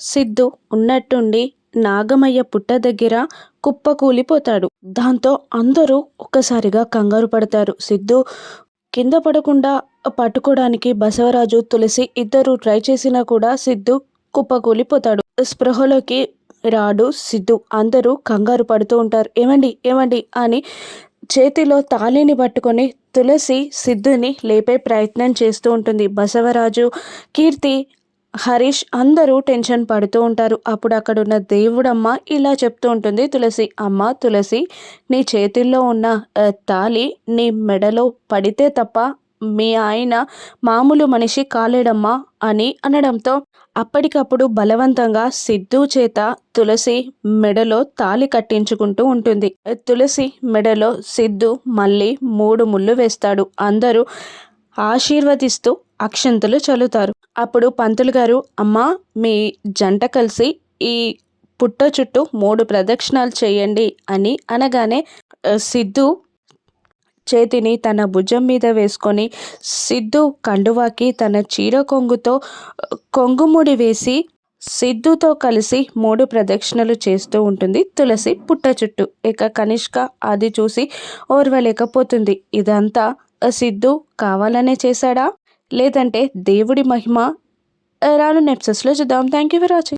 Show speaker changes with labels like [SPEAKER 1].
[SPEAKER 1] సిద్ధు ఉన్నట్టుండి నాగమయ్య పుట్ట దగ్గర కుప్పకూలిపోతాడు. దాంతో అందరూ ఒక్కసారిగా కంగారు పడతారు. సిద్ధు కింద పడకుండా పట్టుకోవడానికి బసవరాజు తులసి ఇద్దరు ట్రై చేసినా కూడా సిద్ధు కుప్పకూలిపోతాడు. స్పృహలోకి రాడు సిద్ధు. అందరూ కంగారు పడుతూ ఉంటారు. ఏమండి ఏమండి అని చేతిలో తాళిని పట్టుకొని తులసి సిద్ధుని లేపే ప్రయత్నం చేస్తూ ఉంటుంది. బసవరాజు కీర్తి హరీష్ అందరూ టెన్షన్ పడుతూ ఉంటారు. అప్పుడు అక్కడున్న దేవుడమ్మ ఇలా చెప్తూ ఉంటుంది. తులసి అమ్మ తులసి నీ చేతిల్లో ఉన్న తాళి నీ మెడలో పడితే తప్ప మీ ఆయన మామూలు మనిషి కాలేడమ్మా అని అనడంతో అప్పటికప్పుడు బలవంతంగా సిద్ధు చేత తులసి మెడలో తాలి కట్టించుకుంటూ ఉంటుంది. తులసి మెడలో సిద్ధు మళ్ళీ మూడు ముళ్ళు వేస్తాడు. అందరూ ఆశీర్వదిస్తూ అక్షంతలు చల్లుతారు. అప్పుడు పంతులు గారు అమ్మ మీ జంట కలిసి ఈ పుట్ట చుట్టూ మూడు ప్రదక్షిణాలు చేయండి అని అనగానే సిద్ధు చేతిని తన భుజం మీద వేసుకొని సిద్ధు కండువాకి తన చీర కొంగుతో కొంగుముడి వేసి సిద్ధుతో కలిసి మూడు ప్రదక్షిణలు చేస్తూ ఉంటుంది తులసి పుట్ట చుట్టూ. ఇక కనిష్క అది చూసి ఓర్వలేకపోతుంది. ఇదంతా సిద్ధు కావాలనే చేశాడా? లేదంటే దేవుడి మహిమ రాను నెప్సెస్లో చూద్దాం. Thank you for watching